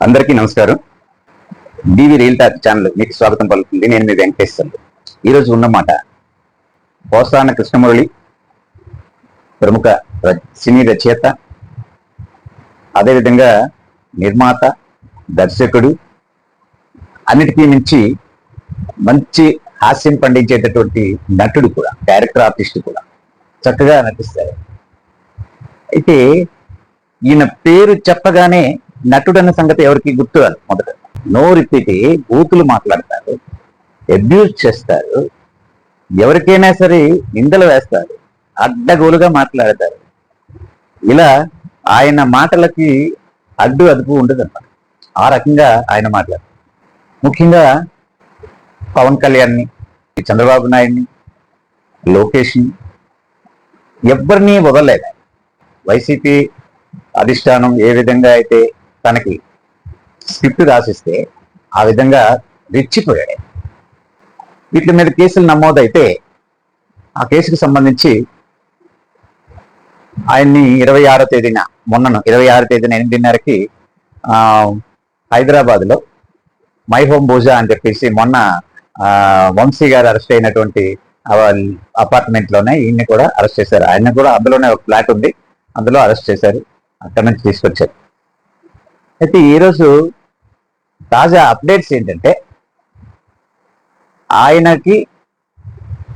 అందరికీ నమస్కారం. డివి real talk channel మీకు స్వాగతం పలుకుతుంది. నేను మీ వెంకటేశ్వర్లు ఈరోజు ఉన్నమాట పోసాన కృష్ణమురళి ప్రముఖ ర- సినీ రచయిత అదేవిధంగా నిర్మాత దర్శకుడు అన్నిటికీ మించి మంచి హాస్యం పండించేటటువంటి నటుడు కూడా క్యారెక్టర్ ఆర్టిస్ట్ కూడా చక్కగా నటిస్తారు. అయితే ఈయన పేరు చెప్పగానే నటుడు అన్న సంగతి ఎవరికి గుర్తు రాదు మొదట. నోరిప్పితే బూతులు మాట్లాడతారు అబ్యూజ్ చేస్తారు ఎవరికైనా సరే నిందలు వేస్తారు అడ్డగోలుగా మాట్లాడతారు. ఇలా ఆయన మాటలకి అడ్డు అదుపు ఉండదు ఆ రకంగా ఆయన మాట్లాడతారు. ముఖ్యంగా పవన్ కళ్యాణ్ని చంద్రబాబు నాయుడిని లోకేష్ని ఎవరిని వదలలేదు. వైసీపీ అధిష్టానం ఏ విధంగా అయితే తనకి స్క్రిప్ట్ రాసిస్తే ఆ విధంగా రెచ్చిపోయాడు. వీటి మీద కేసులు నమోదైతే ఆ కేసుకు సంబంధించి ఆయన్ని ఇరవై ఆరో తేదీన మొన్నను ఇరవై ఆరో తేదీన ఎనిమిదిన్నరకి హైదరాబాద్లో మై హోమ్ భూజా అని చెప్పేసి మొన్న ఆ, వంశీ గారు అరెస్ట్ అయినటువంటి అపార్ట్మెంట్లోనే ఈయన్ని కూడా అరెస్ట్ చేశారు. ఆయన కూడా అందులోనే ఒక ఫ్లాట్ ఉంది. అందులో అరెస్ట్ చేశారు. అక్కడ నుంచి తీసుకొచ్చారు. అయితే ఈరోజు తాజా అప్డేట్స్ ఏంటంటే ఆయనకి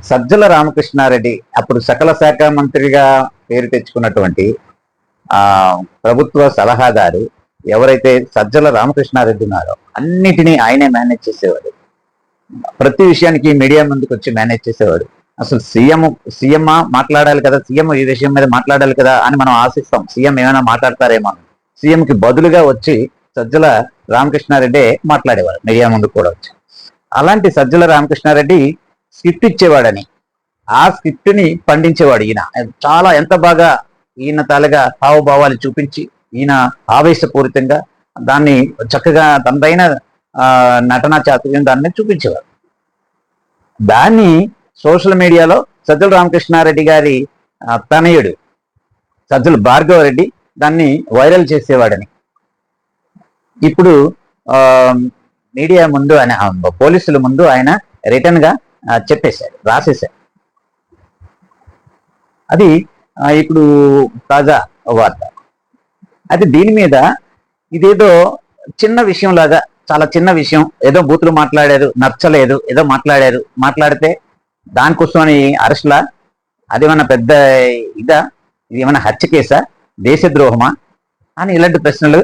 సజ్జల రామకృష్ణారెడ్డి అప్పుడు సకల శాఖ మంత్రిగా పేరు తెచ్చుకున్నటువంటి ఆ ప్రభుత్వ సలహాదారు ఎవరైతే సజ్జల రామకృష్ణారెడ్డి ఉన్నారో అన్నిటినీ ఆయనే మేనేజ్ చేసేవాడు. ప్రతి విషయానికి మీడియా ముందుకు వచ్చి మేనేజ్ చేసేవాడు. అసలు సీఎం సీఎం మాట్లాడాలి కదా సీఎం ఈ విషయం మీద మాట్లాడాలి కదా అని మనం ఆశిస్తాం. సీఎం ఏమైనా మాట్లాడతారేమో సీఎం కి బదులుగా వచ్చి సజ్జల రామకృష్ణారెడ్డి మాట్లాడేవారు మీడియా ముందు కూడా వచ్చి. అలాంటి సజ్జల రామకృష్ణారెడ్డి స్క్రిప్ట్ ఇచ్చేవాడని. ఆ స్క్రిప్ట్ని పండించేవాడు ఈయన. చాలా ఎంత బాగా ఈయన తాలుగా హావభావాలు చూపించి ఈయన ఆవేశపూరితంగా దాన్ని చక్కగా తనదైన నటనా చాతుర్యం దాన్ని చూపించేవారు. దాన్ని సోషల్ మీడియాలో సజ్జల రామకృష్ణారెడ్డి గారి తనయుడు సజ్జల భార్గవరెడ్డి దాన్ని వైరల్ చేసేవాడని. ఇప్పుడు ఆ, మీడియా ముందు ఆయన పోలీసుల ముందు ఆయన రిటర్న్గా చెప్పేశాడు రాసేశాడు. అది ఇప్పుడు తాజా వార్త. అయితే దీని మీద ఇదేదో చిన్న విషయం లాగా చాలా చిన్న విషయం. ఏదో బూతులు మాట్లాడారు నచ్చలేదు ఏదో మాట్లాడారు. మాట్లాడితే దానికోసమని అరెస్ట్లా? అదేమన్నా పెద్ద ఇదా? ఇది ఏమైనా హత్య కేసా? దేశద్రోహమా అని ఇలాంటి ప్రశ్నలు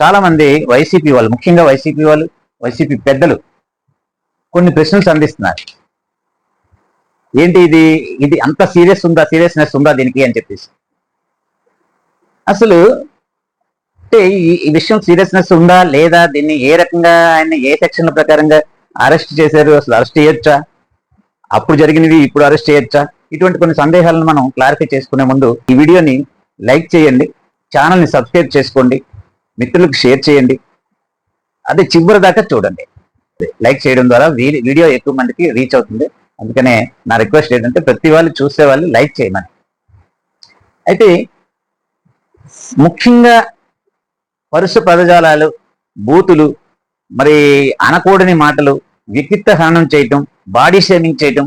చాలా మంది వైసీపీ వాళ్ళు ముఖ్యంగా వైసీపీ వాళ్ళు వైసీపీ పెద్దలు కొన్ని ప్రశ్నలు సంధిస్తున్నారు. ఏంటి ఇది? ఇది అంత సీరియస్ ఉందా? సీరియస్నెస్ ఉందా దీనికి అని చెప్పేసి. అసలు అంటే ఈ ఈ విషయం సీరియస్నెస్ ఉందా లేదా? దీన్ని ఏ రకంగా ఆయన ఏ సెక్షన్ ప్రకారంగా అరెస్ట్ చేశారు? అసలు అరెస్ట్ చేయొచ్చా? అప్పుడు జరిగినవి ఇప్పుడు అరెస్ట్ చేయొచ్చా? ఇటువంటి కొన్ని సందేహాలను మనం క్లారిఫై చేసుకునే ముందు ఈ వీడియోని లైక్ చేయండి ఛానల్ని సబ్స్క్రైబ్ చేసుకోండి మిత్రులకు షేర్ చేయండి. అదే చివరి దాకా చూడండి. లైక్ చేయడం ద్వారా వీడియో ఎక్కువ మందికి రీచ్ అవుతుంది. అందుకనే నా రిక్వెస్ట్ ఏంటంటే ప్రతి వాళ్ళు చూసే వాళ్ళు లైక్ చేయమని. అయితే ముఖ్యంగా పరుష పదజాలాలు బూతులు మరి అనకూడని మాటలు వ్యక్తిత్వ హనం చేయటం బాడీ షేమింగ్ చేయటం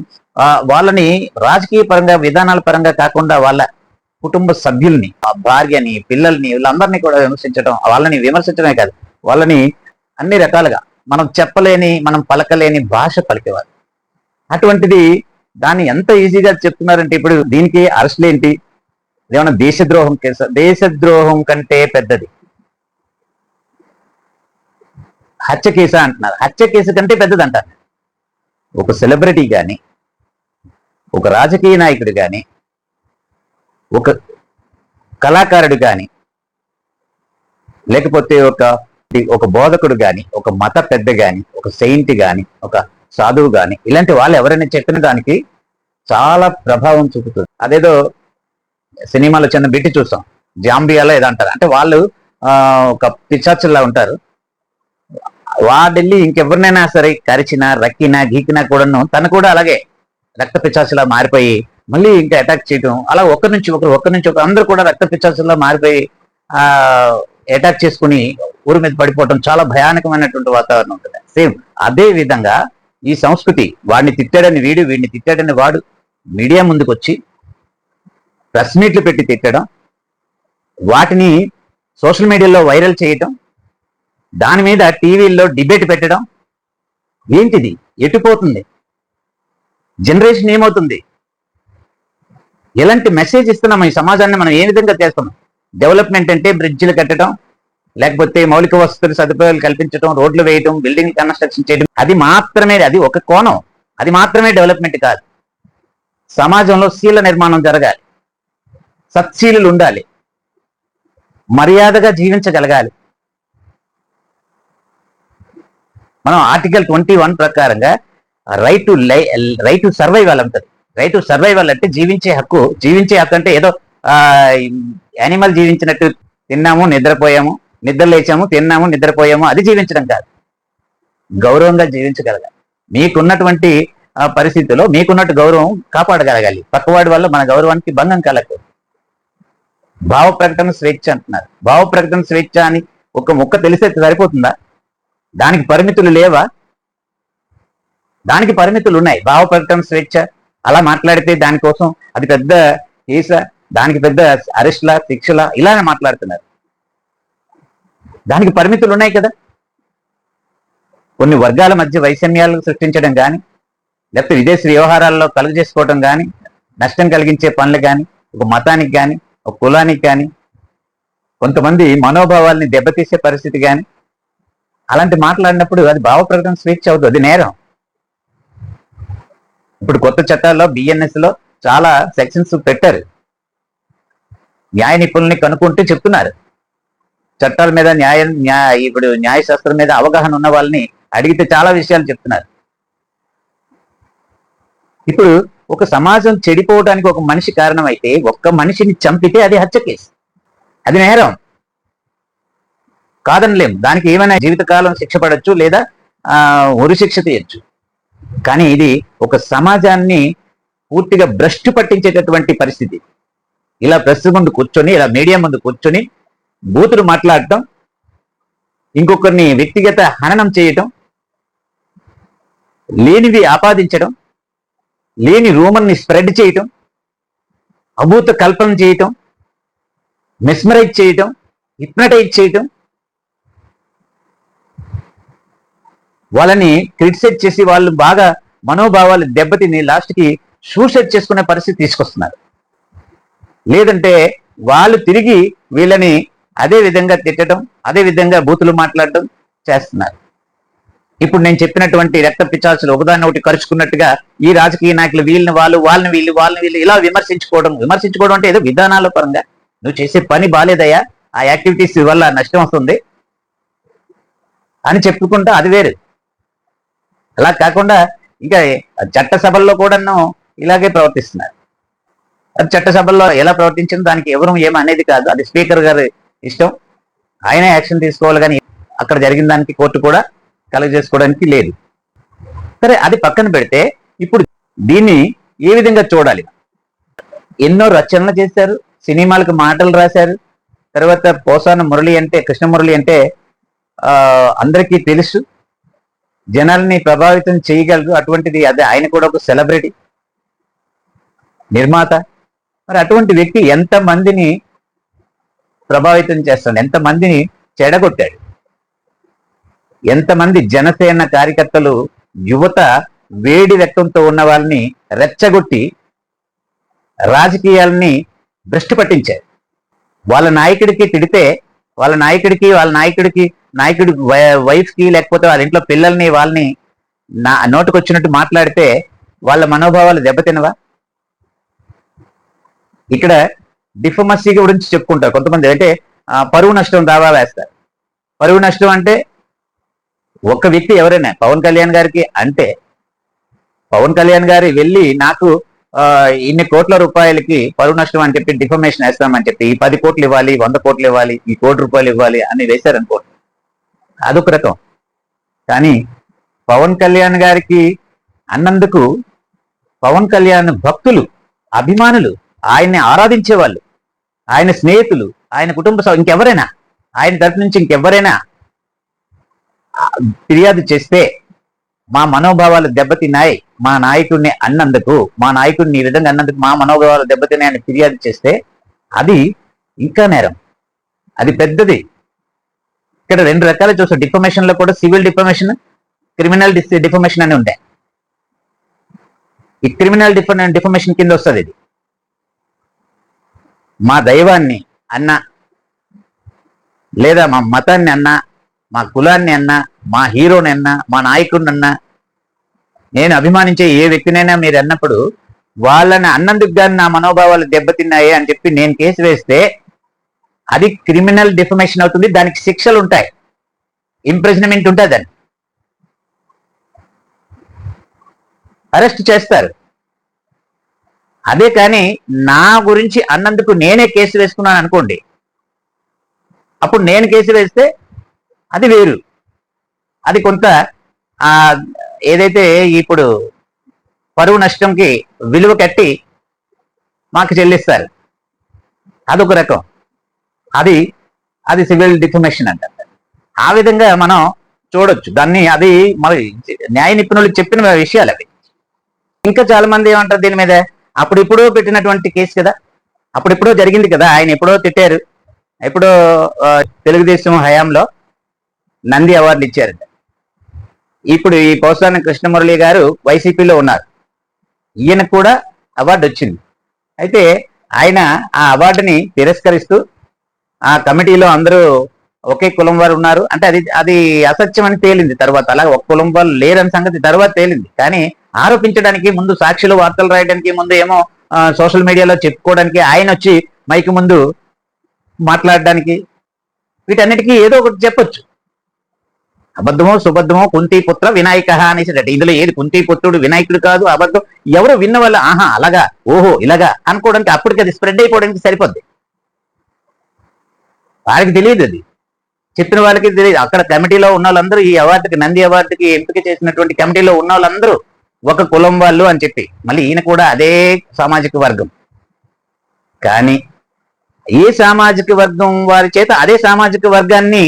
వాళ్ళని రాజకీయ పరంగా విధానాల పరంగా కాకుండా వాళ్ళ కుటుంబ సభ్యుల్ని ఆ భార్యని పిల్లల్ని వీళ్ళందరినీ కూడా విమర్శించడం వాళ్ళని విమర్శించడమే కాదు. వాళ్ళని అన్ని రకాలుగా మనం చెప్పలేని మనం పలకలేని భాష పలికేవారు. అటువంటిది దాన్ని ఎంత ఈజీగా చెప్తున్నారంటే ఇప్పుడు దీనికి అరెస్టులు ఏంటి ఏమన్నా దేశద్రోహం కేసు దేశద్రోహం కంటే పెద్దది. హత్య కేసా అంటున్నారు. హత్య కేసు కంటే పెద్దది అంటారు ఒక సెలబ్రిటీ కానీ ఒక రాజకీయ నాయకుడు కానీ ఒక కళాకారుడు కానీ లేకపోతే ఒక ఒక బోధకుడు కానీ ఒక మత పెద్ద కానీ ఒక సెయింట్ కానీ ఒక సాధువు కానీ ఇలాంటి వాళ్ళు ఎవరైనా చెప్పిన దానికి చాలా ప్రభావం చూపుతుంది. అదేదో సినిమాలో చిన్న బిట్టి చూస్తాం. జాంబియాలో ఏదో అంటారు. అంటే వాళ్ళు ఒక పిచ్చాచుల్లా ఉంటారు. వాడెళ్ళి ఇంకెవరినైనా సరే కరిచినా రక్కినా గీకినా కూడాను తను కూడా అలాగే రక్త పిచ్చాచులా మారిపోయి మళ్ళీ ఇంకా అటాక్ చేయడం అలా ఒకరి నుంచి ఒకరు ఒకరి నుంచి ఒకరు అందరూ కూడా రక్త పిచ్చాచులా మారిపోయి ఆ అటాక్ చేసుకుని ఊరి మీద పడిపోవటం చాలా భయానకమైనటువంటి వాతావరణం ఉంటుంది. సేమ్ అదే విధంగా ఈ సంస్కృతి వాడిని తిట్టాడని వీడు వీడిని తిట్టాడని వాడు మీడియా ముందుకు వచ్చి ప్రెస్ మీట్లు పెట్టి తిట్టడం వాటిని సోషల్ మీడియాలో వైరల్ చేయటం దాని మీద టీవీల్లో డిబేట్ పెట్టడం ఏంటిది? ఎటుపోతుంది జనరేషన్ ఏమవుతుంది? ఎలాంటి మెసేజ్ ఇస్తున్నాం ఈ సమాజాన్ని మనం ఏ విధంగా చేస్తున్నాం? డెవలప్మెంట్ అంటే బ్రిడ్జిలు కట్టడం లేకపోతే మౌలిక వసతులు సదుపాయాలు కల్పించడం రోడ్లు వేయడం బిల్డింగ్ కన్స్ట్రక్షన్ చేయడం. అది మాత్రమే అది ఒక కోణం. అది మాత్రమే డెవలప్మెంట్ కాదు. సమాజంలో శీల నిర్మాణం జరగాలి. సత్శీలు ఉండాలి. మర్యాదగా జీవించగలగాలి. మనం ఆర్టికల్ ట్వంటీ వన్ ప్రకారంగా right to life right to survival అంటది రైట్ టు సర్వైవల్ అంటే జీవించే హక్కు జీవించే హక్కు అంటే ఏదో యానిమల్ జీవించినట్టు తిన్నాము నిద్రపోయాము నిద్ర లేచాము తిన్నాము నిద్రపోయాము అది జీవించడం కాదు. గౌరవంగా జీవించగలగాలి. మీకున్నటువంటి పరిస్థితిలో మీకున్నట్టు గౌరవం కాపాడగలగాలి. పక్కవాడి వల్ల మన గౌరవానికి భంగం కలగదు భావ ప్రకటన స్వేచ్ఛ అంటున్నారు. భావ ప్రకటన స్వేచ్ఛ అని ఒక ముక్క తెలిసే సరిపోతుందా? దానికి పరిమితులు లేవా? దానికి పరిమితులు ఉన్నాయి. భావ ప్రకటన స్వేచ్ఛ అలా మాట్లాడితే దానికోసం అది పెద్ద కేస దానికి పెద్ద అరెస్ట్ల శిక్షల ఇలానే మాట్లాడుతున్నారు. దానికి పరిమితులు ఉన్నాయి కదా. కొన్ని వర్గాల మధ్య వైషమ్యాలు సృష్టించడం కానీ లేకపోతే విదేశీ వ్యవహారాల్లో కలుగు చేసుకోవడం కానీ నష్టం కలిగించే పనులు కానీ ఒక మతానికి కానీ ఒక కులానికి కానీ కొంతమంది మనోభావాల్ని దెబ్బతీసే పరిస్థితి కానీ అలాంటి మాట్లాడినప్పుడు అది భావ ప్రకటన స్వేచ్ఛ అవుతుంది. అది నేరం. ఇప్పుడు కొత్త చట్టాల్లో బిఎన్ఎస్లో చాలా సెక్షన్స్ పెట్టారు. న్యాయ నిపుణుల్ని కనుక్కుంటూ చెప్తున్నారు. చట్టాల మీద న్యాయ న్యాయ ఇప్పుడు న్యాయశాస్త్రం మీద అవగాహన ఉన్న వాళ్ళని అడిగితే చాలా విషయాలు చెప్తున్నారు. ఇప్పుడు ఒక సమాజం చెడిపోవడానికి ఒక మనిషి కారణమైతే ఒక్క మనిషిని చంపితే అది హత్య కేసు. అది నేరం. కాదనలేం దానికి ఏమైనా జీవితకాలం శిక్ష పడచ్చు లేదా ఉరి శిక్ష తీయచ్చు. కానీ ఇది ఒక సమాజాన్ని పూర్తిగా భ్రష్టు పట్టించేటటువంటి పరిస్థితి. ఇలా ప్రెస్ ముందు కూర్చొని ఇలా మీడియా ముందు కూర్చొని బూతులు మాట్లాడటం ఇంకొకరిని వ్యక్తిగత హననం చేయటం లేనివి ఆపాదించడం లేని రూమర్ని స్ప్రెడ్ చేయటం అభూత కల్పన చేయటం మెస్మరైజ్ చేయటం హిప్నటైజ్ చేయటం వాళ్ళని క్రిటిసైజ్ చేసి వాళ్ళు బాగా మనోభావాలు దెబ్బతిని లాస్ట్కి సూసైడ్ చేసుకునే పరిస్థితి తీసుకొస్తున్నారు. లేదంటే వాళ్ళు తిరిగి వీళ్ళని అదే విధంగా తిట్టడం అదే విధంగా బూతులు మాట్లాడటం చేస్తున్నారు. ఇప్పుడు నేను చెప్పినటువంటి రక్త పిచాసులు ఒకదాన్ని ఒకటి ఖర్చుకున్నట్టుగా ఈ రాజకీయ నాయకులు వీళ్ళని వాళ్ళు వాళ్ళని వీళ్ళు వాళ్ళని వీళ్ళు ఇలా విమర్శించుకోవడం విమర్శించుకోవడం అంటే ఏదో విధానాల పరంగా. నువ్వు చేసే పని బాగాలేదయ్యా ఆ యాక్టివిటీస్ వల్ల నష్టం వస్తుంది అని చెప్పుకుంటా అది వేరు. అలా కాకుండా ఇంకా చట్టసభల్లో కూడాను ఇలాగే ప్రవర్తిస్తున్నారు. అది చట్టసభల్లో ఎలా ప్రవర్తించిందో దానికి ఎవరు ఏమీ అనేది కాదు. అది స్పీకర్ గారి ఇష్టం. ఆయనే యాక్షన్ తీసుకోవాలి కానీ అక్కడ జరిగిన దానికి కోర్టు కూడా కలెక్ట్ చేసుకోవడానికి లేదు. సరే అది పక్కన పెడితే ఇప్పుడు దీన్ని ఏ విధంగా చూడాలి? ఎన్నో రచనలు చేశారు సినిమాలకు మాటలు రాశారు తర్వాత పోసాన మురళి అంటే కృష్ణమురళి అంటే అందరికీ తెలుసు. జనాల్ని ప్రభావితం చేయగలరు అటువంటిది అదే ఆయన కూడా ఒక సెలబ్రిటీ నిర్మాత. మరి అటువంటి వ్యక్తి ఎంత మందిని ప్రభావితం చేస్తాడు? ఎంత మందిని చెడగొట్టాడు? ఎంతమంది జనసేన కార్యకర్తలు యువత వేడి రక్తంతో ఉన్న వాళ్ళని రెచ్చగొట్టి రాజకీయాలని దృష్టి పట్టించారు. వాళ్ళ నాయకుడికి తిడితే వాళ్ళ నాయకుడికి వాళ్ళ నాయకుడికి నాయకుడి వైఫ్కి లేకపోతే వాళ్ళ ఇంట్లో పిల్లల్ని వాళ్ళని నా నోటుకొచ్చినట్టు మాట్లాడితే వాళ్ళ మనోభావాలు దెబ్బతినవా? ఇక్కడ డిఫమసీ గురించి చెప్పుకుంటారు కొంతమంది. అంటే పరువు నష్టం దావా వేస్తారు. పరువు నష్టం అంటే ఒక వ్యక్తి ఎవరైనా పవన్ కళ్యాణ్ గారికి అంటే పవన్ కళ్యాణ్ గారి వెళ్ళి నాకు ఇన్ని కోట్ల రూపాయలకి పరువు నష్టం అని చెప్పి డిఫమేషన్ వేస్తామని చెప్పి ఈ పది కోట్లు ఇవ్వాలి వంద కోట్లు ఇవ్వాలి ఈ కోటి రూపాయలు ఇవ్వాలి అని వేశారనుకో అదొక రకం. కానీ పవన్ కళ్యాణ్ గారికి అన్నందుకు పవన్ కళ్యాణ్ భక్తులు అభిమానులు ఆయన్ని ఆరాధించే వాళ్ళు ఆయన స్నేహితులు ఆయన కుటుంబ సభ్యులు ఇంకెవరైనా ఆయన తరపు నుంచి ఇంకెవరైనా ఫిర్యాదు చేస్తే మా మనోభావాలు దెబ్బతిన్నాయి మా నాయకుడిని అన్నందుకు మా నాయకుడిని ఈ విధంగా అన్నందుకు మా మనోభావాలు దెబ్బతిన్నాయని ఫిర్యాదు చేస్తే అది ఇంకా నేరం. అది పెద్దది. ఇక్కడ రెండు రకాలు చూస్తాం. డిఫర్మేషన్లో కూడా సివిల్ డిఫర్మేషన్ క్రిమినల్ డిఫర్మేషన్ అని ఉంటాయి. ఈ క్రిమినల్ డిఫర్ డిఫర్మేషన్ కింద వస్తుంది ఇది. మా దైవాన్ని అన్న లేదా మా మతాన్ని అన్న మా కులాన్ని అన్న మా హీరోని అన్న మా నాయకుడిని అన్న నేను అభిమానించే ఏ వ్యక్తినైనా మీరు అన్నప్పుడు వాళ్ళని అన్నందుకు కానీ నా మనోభావాలు దెబ్బతిన్నాయి అని చెప్పి నేను కేసు వేస్తే అది క్రిమినల్ డిఫమేషన్ అవుతుంది దానికి శిక్షలు ఉంటాయి. ఇంప్రెజన్మెంట్ ఉంటుంది దాన్ని అరెస్ట్ చేస్తారు. అదే కానీ నా గురించి అన్నందుకు నేనే కేసు వేసుకున్నాను అనుకోండి. అప్పుడు నేను కేసు వేస్తే అది వేరు. అది కొంత ఏదైతే ఇప్పుడు పరువు నష్టంకి విలువ కట్టి మాకు చెల్లిస్తారు. అదొక రకం. అది అది సివిల్ డిఫమేషన్ అంటారు. ఆ విధంగా మనం చూడొచ్చు. దాన్ని అది మరి న్యాయ నిపుణులు చెప్పిన విషయాలు అవి. ఇంకా చాలా మంది ఏమంటారు దీని మీద? అప్పుడిప్పుడో పెట్టినటువంటి కేసు కదా. అప్పుడిప్పుడో జరిగింది కదా. ఆయన ఎప్పుడో తిట్టారు. ఎప్పుడో తెలుగుదేశం హయాంలో నంది అవార్డులు ఇచ్చారు. ఇప్పుడు ఈ పోసాన కృష్ణమురళి గారు వైసీపీలో ఉన్నారు. ఈయన కూడా అవార్డు వచ్చింది. అయితే ఆయన ఆ అవార్డుని తిరస్కరిస్తూ ఆ కమిటీలో అందరూ ఒకే కులం వారు ఉన్నారు. అంటే అది అది అసత్యం అని తేలింది తర్వాత. అలాగే ఒక కులం వాళ్ళు లేరని సంగతి తర్వాత తేలింది. కానీ ఆరోపించడానికి ముందు సాక్షులు వార్తలు రాయడానికి ముందు ఏమో సోషల్ మీడియాలో చెప్పుకోవడానికి ఆయన వచ్చి మైక్ ముందు మాట్లాడడానికి వీటన్నిటికీ ఏదో ఒకటి చెప్పొచ్చు. అబద్ధమో సుబద్ధమో కుంతిపుత్ర వినాయక అనేసి ఇందులో ఏది కుంతిపుత్రుడు వినాయకుడు కాదు అబద్ధం. ఎవరు విన్న వాళ్ళు ఆహా అలాగా ఓహో ఇలాగా అనుకోవడానికి అప్పటికి అది స్ప్రెడ్ అయిపోవడానికి సరిపోద్ది. వారికి తెలియదు అది. చెప్పిన వాళ్ళకి తెలియదు. అక్కడ కమిటీలో ఉన్న వాళ్ళందరూ ఈ అవార్డుకి నంది అవార్డుకి ఎంపిక చేసినటువంటి కమిటీలో ఉన్న వాళ్ళందరూ ఒక కులం వాళ్ళు అని చెప్పి మళ్ళీ ఈయన కూడా అదే సామాజిక వర్గం. కానీ ఏ సామాజిక వర్గం వారి చేత అదే సామాజిక వర్గాన్ని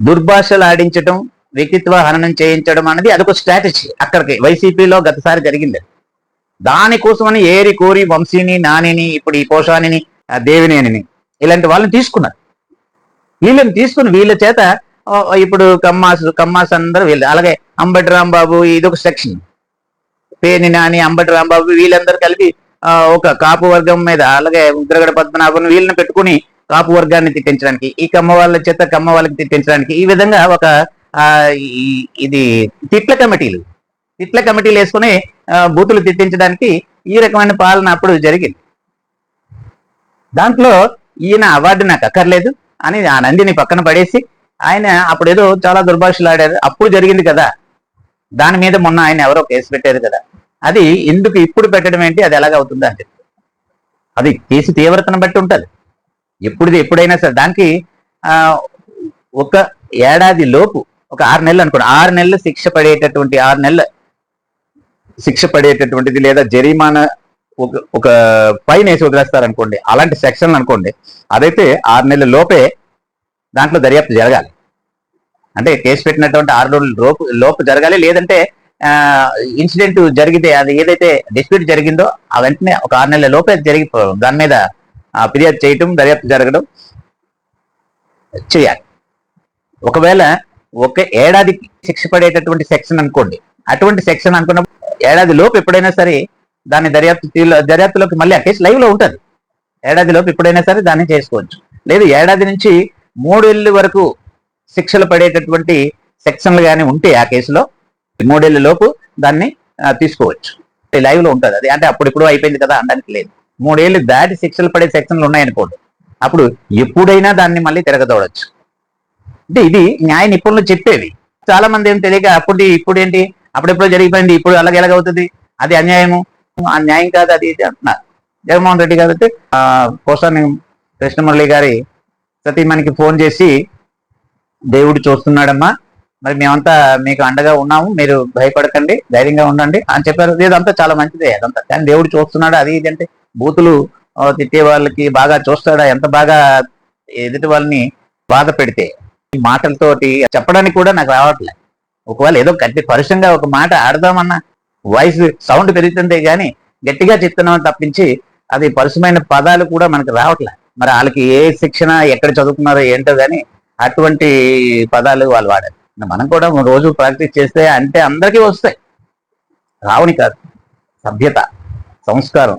దుర్భాషలు ఆడించడం వ్యక్తిత్వ హననం చేయించడం అనేది అదొక స్ట్రాటజీ అక్కడికి. వైసీపీలో గతసారి జరిగింది దానికోసమని ఏరి కోరి వంశీని నానిని ఇప్పుడు ఈ పోషానిని ఆ దేవినేనిని ఇలాంటి వాళ్ళని తీసుకున్నారు. వీళ్ళని తీసుకుని వీళ్ళ చేత ఇప్పుడు కమ్మాస్ కమ్మాస్ అందరూ వీళ్ళు అలాగే అంబటి రాంబాబు ఇది ఒక సెక్షన్. పేని నాని అంబటి రాంబాబు వీళ్ళందరూ కలిపి ఒక కాపు వర్గం మీద అలాగే ఉగ్రగడ పద్మనాభం వీళ్ళని పెట్టుకుని కాపు వర్గాన్ని తిట్టించడానికి ఈ కమ్మ వాళ్ళ చేత కమ్మ వాళ్ళకి తిట్టించడానికి ఈ విధంగా ఒక ఆ, ఇది తిట్ల కమిటీలు. తిట్ల కమిటీలు వేసుకుని బూతులు తిట్టించడానికి ఈ రకమైన పాలన అప్పుడు జరిగింది. దాంట్లో ఈయన అవార్డు నాకు అక్కర్లేదు అని ఆ నందిని పక్కన పడేసి ఆయన అప్పుడు ఏదో చాలా దుర్భాషలాడారు. అప్పుడు జరిగింది కదా. దాని మీద మొన్న ఆయన ఎవరో కేసు పెట్టారు కదా. అది ఎందుకు ఇప్పుడు పెట్టడం ఏంటి? అది ఎలాగవుతుంది అని చెప్పి. అది కేసు తీవ్రతను బట్టి ఉంటుంది. ఎప్పుడు ఎప్పుడైనా సరే దానికి ఆ, ఒక ఏడాది లోపు ఒక ఆరు నెలలు అనుకోండి. ఆరు నెలలు శిక్ష పడేటటువంటి ఆరు నెలలు శిక్ష పడేటటువంటిది లేదా జరిమానా ఒక ఒక వేసి వదిలేస్తారనుకోండి అలాంటి సెక్షన్లు అనుకోండి అదైతే ఆరు నెలల లోపే దాంట్లో దర్యాప్తు జరగాలి. అంటే కేసు పెట్టినటువంటి ఆరు రోజుల లోపు లోపు జరగాలి లేదంటే ఇన్సిడెంట్ జరిగితే అది ఏదైతే డిస్ప్యూట్ జరిగిందో ఆ వెంటనే ఒక ఆరు నెలల లోపే జరిగి దాని మీద ఫిర్యాదు చేయటం దర్యాప్తు జరగడం చేయాలి. ఒకవేళ ఒక ఏడాది శిక్ష పడేటటువంటి సెక్షన్ అనుకోండి అటువంటి సెక్షన్ అనుకున్నప్పుడు ఏడాది లోపు ఎప్పుడైనా సరే దాన్ని దర్యాప్తు దర్యాప్తులోకి మళ్ళీ ఆ కేసు లైవ్లో ఉంటుంది. ఏడాదిలోపు ఎప్పుడైనా సరే దాన్ని చేసుకోవచ్చు. లేదు ఏడాది నుంచి మూడేళ్ళ వరకు శిక్షలు పడేటటువంటి సెక్షన్లు కానీ ఉంటే ఆ కేసులో మూడేళ్ళలోపు దాన్ని తీసుకోవచ్చు. లైవ్లో ఉంటుంది అది. అంటే అప్పుడు ఇప్పుడు అయిపోయింది కదా అనడానికి లేదు. మూడేళ్ళు దాటి శిక్షలు పడే సెక్షన్లు ఉన్నాయనుకోండి అప్పుడు ఎప్పుడైనా దాన్ని మళ్ళీ తిరగదోడచ్చు. అంటే ఇది న్యాయ నిపుణులు చెప్పేవి. చాలా మంది ఏం తెలియక అప్పుడు ఇప్పుడు ఏంటి అప్పుడెప్పుడు జరిగిపోయింది ఇప్పుడు అలాగే ఎలాగవుతుంది? అది అన్యాయము? ఆ న్యాయం కాదు అది ఇది అంటున్నారు. జగన్మోహన్ రెడ్డి గారు అయితే ఆ, పోసాని కృష్ణమురళి గారి సతీమణికి ఫోన్ చేసి దేవుడు చూస్తున్నాడమ్మా మరి మేమంతా మీకు అండగా ఉన్నాము మీరు భయపడకండి ధైర్యంగా ఉండండి అని చెప్పారు. ఇదంతా చాలా మంచిదే అదంతా. కానీ దేవుడు చూస్తున్నాడు అది ఇది అంటే బూతులు తిట్టే వాళ్ళకి బాగా చూస్తాడా ఎంత బాగా ఎదుటి వాళ్ళని బాధ పెడితే? ఈ మాటలతోటి చెప్పడానికి కూడా నాకు రావట్లేదు ఒకవేళ ఏదో గట్టి పరుషంగా ఒక మాట ఆడదామన్నా వాయిస్ సౌండ్ పెరుగుతుందే కానీ గట్టిగా చెప్తున్నాం తప్పించి అది పరుసమైన పదాలు కూడా మనకు రావట్లే. మరి వాళ్ళకి ఏ శిక్షణ ఎక్కడ చదువుకున్నారో ఏంటో గానీ అటువంటి పదాలు వాళ్ళు వాడారు. మనం కూడా రోజు ప్రాక్టీస్ చేస్తే అంటే అందరికీ వస్తాయి. రావని కాదు. సభ్యత సంస్కారం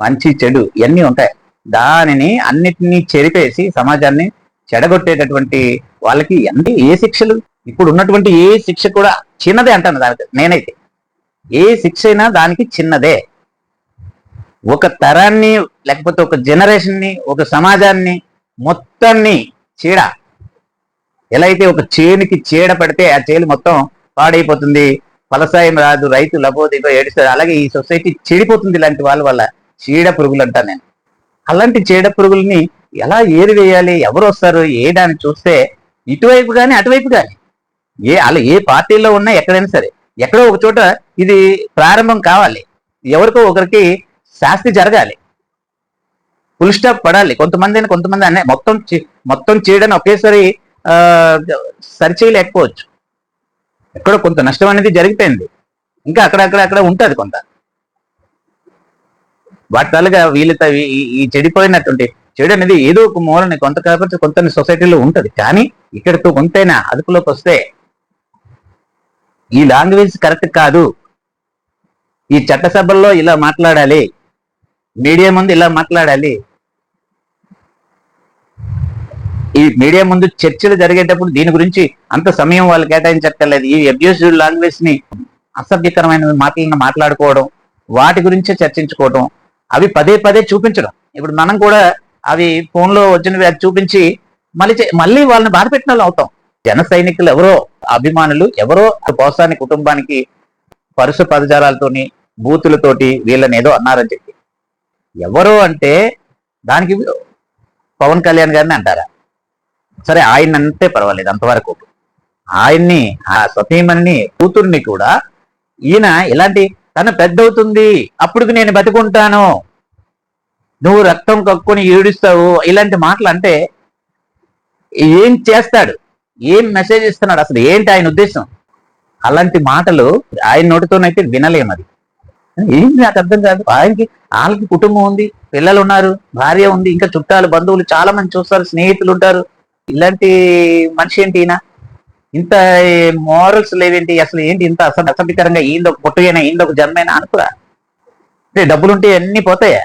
మంచి చెడు ఇవన్నీ ఉంటాయి. దానిని అన్నిటినీ చెరిపేసి సమాజాన్ని చెడగొట్టేటటువంటి వాళ్ళకి అంటే ఏ శిక్షలు? ఇప్పుడు ఉన్నటువంటి ఏ శిక్ష కూడా చిన్నదే అంటాను దానికి నేనైతే. ఏ శిక్ష అయినా దానికి చిన్నదే. ఒక తరాన్ని లేకపోతే ఒక జనరేషన్ని ఒక సమాజాన్ని మొత్తాన్ని చీడ. ఎలా అయితే ఒక చేనుకి చీడ పడితే ఆ చేను మొత్తం పాడైపోతుంది ఫలసాయం రాదు రైతు లబోదిగో ఏడుస్తారు అలాగే ఈ సొసైటీ చెడిపోతుంది ఇలాంటి వాళ్ళ వల్ల చీడ పురుగులు అంటాను నేను. అలాంటి చీడ పురుగుల్ని ఎలా ఏరివేయాలి ఎవరు వస్తారు ఏడాన్ని చూస్తే ఇటువైపు కానీ అటువైపు కానీ ఏ అలా ఏ పార్టీలో ఉన్నా ఎక్కడైనా సరే ఎక్కడో ఒక చోట ఇది ప్రారంభం కావాలి. ఎవరికో ఒకరికి శాస్తి జరగాలి. ఫుల్ స్టాప్ పడాలి. కొంతమంది కొంతమంది అనే మొత్తం మొత్తం చేయడానికి ఒకేసారి సరిచేయలేకపోవచ్చు. ఎక్కడో కొంత నష్టం అనేది జరిగిపోయింది. ఇంకా అక్కడక్కడ అక్కడ ఉంటుంది కొంత. వాటి తాలుగా వీళ్ళతో ఈ- ఈ- చెడిపోయినటువంటి చెడు అనేది ఏదో ఒక మూలని కొంత కాకపోతే కొంత సొసైటీలో ఉంటుంది. కానీ ఇక్కడితో కొంతైనా అదుపులోకి వస్తే ఈ లాంగ్వేజ్ కరెక్ట్ కాదు. ఈ చట్టసభల్లో ఇలా మాట్లాడాలి. మీడియా ముందు ఇలా మాట్లాడాలి. ఈ మీడియా ముందు చర్చలు జరిగేటప్పుడు దీని గురించి అంత సమయం వాళ్ళు కేటాయించక్కర్లేదు. ఈ అబ్యూసివ్ లాంగ్వేజ్ని అసభ్యకరమైన మాటలను మాట్లాడుకోవడం వాటి గురించే చర్చించుకోవడం అవి పదే పదే చూపించడం. ఇప్పుడు మనం కూడా అవి ఫోన్లో వచ్చినవి అది చూపించి మళ్ళీ మళ్ళీ వాళ్ళని బాధ పెట్టిన వాళ్ళు అవుతాం. జన సైనికులు ఎవరో అభిమానులు ఎవరో కోసాని కుటుంబానికి పరుష పదజాలాలతోని బూతులతోటి వీళ్ళని ఏదో అన్నారని చెప్పి. ఎవరో అంటే దానికి పవన్ కళ్యాణ్ గారిని అంటారా? సరే ఆయన అంతే పర్వాలేదు అంతవరకు ఆయన్ని ఆ సతీమణిని కూతుర్ని కూడా ఈయన ఇలాంటి తను పెద్దవుతుంది అప్పుడు నేను బతుకుంటాను. నువ్వు రక్తం కక్కుని ఏడుస్తావు ఇలాంటి మాటలు అంటే ఏం చేస్తాడు? ఏం మెసేజ్ ఇస్తున్నాడు? అసలు ఏంటి ఆయన ఉద్దేశం? అలాంటి మాటలు ఆయన నోటితోనైతే వినలేము అది. ఏంటి నాకు అర్థం కాదు. ఆయనకి వాళ్ళకి కుటుంబం ఉంది పిల్లలు ఉన్నారు భార్య ఉంది ఇంకా చుట్టాలు బంధువులు చాలా మంది చూస్తారు స్నేహితులు ఉంటారు. ఇలాంటి మనిషి ఏంటి ఈయన? ఇంత మోరల్స్ లేవేంటి? అసలు ఏంటి ఇంత అసలు అసభ్యకరంగా ఈయనొక పుట్టుకైనా ఈయనొక జన్మైనా అనుకురా? అంటే డబ్బులుంటే అన్ని పోతాయా?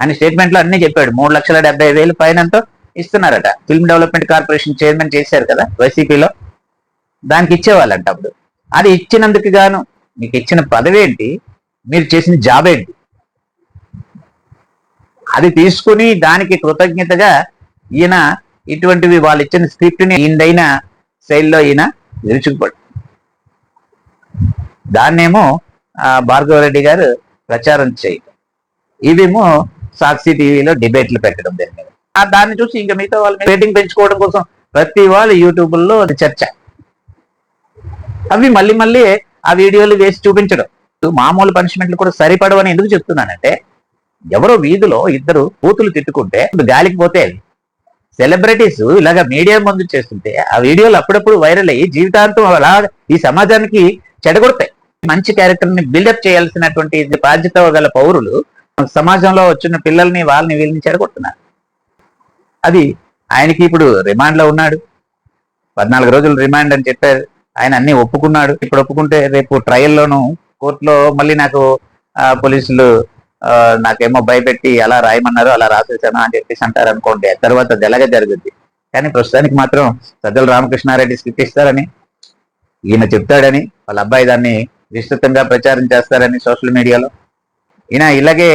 అని స్టేట్మెంట్లో అన్నీ అన్ని చెప్పాడు. మూడు లక్షల డెబ్బై వేలు పైన ఇస్తున్నారట. ఫిల్మ్ డెవలప్మెంట్ కార్పొరేషన్ చైర్మన్ చేశారు కదా వైసీపీలో దానికి ఇచ్చేవాళ్ళంట అప్పుడు. అది ఇచ్చినందుకు గాను మీకు ఇచ్చిన పదవి ఏంటి? మీరు చేసిన జాబ్ ఏంటి? అది తీసుకుని దానికి కృతజ్ఞతగా ఈయన ఇటువంటివి వాళ్ళు ఇచ్చిన స్క్రిప్ట్ని ఈయనదైన శైలిలో ఈయన విరుచుకుపడు దాన్నేమో ఆ, భార్గవ రెడ్డి గారు ప్రచారం చేయటం. ఇవేమో సాక్షి టీవీలో డిబేట్లు పెట్టడం దీని మీద ఆ దాన్ని చూసి ఇంకా మిగతా వాళ్ళు రేటింగ్ పెంచుకోవడం కోసం ప్రతి వాళ్ళు యూట్యూబ్లో చర్చ. అవి మళ్ళీ మళ్ళీ ఆ వీడియోలు వేసి చూపించడం. మామూలు పనిష్మెంట్లు కూడా సరిపడవని ఎందుకు చెప్తున్నానంటే ఎవరో వీధిలో ఇద్దరు కూతులు తిట్టుకుంటే గాలికి పోతే సెలబ్రిటీస్ ఇలాగ మీడియా ముందు చేస్తుంటే ఆ వీడియోలు అప్పుడప్పుడు వైరల్ అయ్యి జీవితాంతం అలా ఈ సమాజానికి చెడగొడతాయి. మంచి క్యారెక్టర్ని బిల్డప్ చేయాల్సినటువంటి బాధ్యత గల పౌరులు సమాజంలో వచ్చిన పిల్లల్ని వాళ్ళని వీళ్ళని చెడగొడుతున్నారు. అది ఆయనకి ఇప్పుడు రిమాండ్లో ఉన్నాడు. పద్నాలుగు రోజులు రిమాండ్ అని చెప్పారు. ఆయన అన్ని ఒప్పుకున్నాడు. ఇప్పుడు ఒప్పుకుంటే రేపు ట్రయల్లోను కోర్టులో మళ్ళీ నాకు ఆ, పోలీసులు నాకేమో భయపెట్టి అలా రాయమన్నారు అలా రాసేసాను అని చెప్పేసి అంటారు అనుకోండి. తర్వాత అది జరుగుద్ది. కానీ ప్రస్తుతానికి మాత్రం సజ్జల రామకృష్ణారెడ్డి స్క్రిప్ట్ ఇస్తారని ఈయన చెప్తాడని వాళ్ళ అబ్బాయి దాన్ని విస్తృతంగా ప్రచారం చేస్తారని సోషల్ మీడియాలో. ఈయన ఇలాగే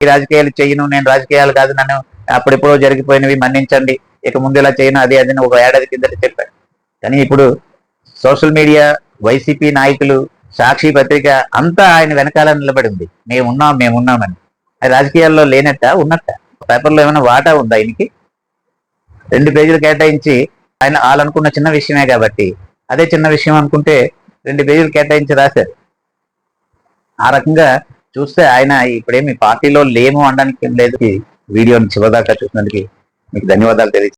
ఈ రాజకీయాలు చేయను నేను రాజకీయాలు కాదు నన్ను అప్పుడెప్పుడో జరిగిపోయినవి మన్నించండి. ఇక ముందు ఇలా చేయను అది అది ఒక ఏడాది కిందట చెప్పాడు కానీ ఇప్పుడు సోషల్ మీడియా వైసీపీ నాయకులు సాక్షి పత్రిక అంతా ఆయన వెనకాల నిలబడి ఉంది. మేమున్నాం మేమున్నామని అది రాజకీయాల్లో లేనట్ట ఉన్నట్ట? పేపర్లో ఏమైనా వాటా ఉందా ఆయనకి? రెండు పేజీలు కేటాయించి ఆయన వాళ్ళనుకున్న చిన్న విషయమే కాబట్టి అదే చిన్న విషయం అనుకుంటే రెండు పేజీలు కేటాయించి రాశారు. ఆ రకంగా చూస్తే ఆయన ఇప్పుడేమి పార్టీలో లేము అనడానికి ఏం లేదు. వీడియోని చివరిదాకా చూసినందుకు మీకు ధన్యవాదాలు తెలియ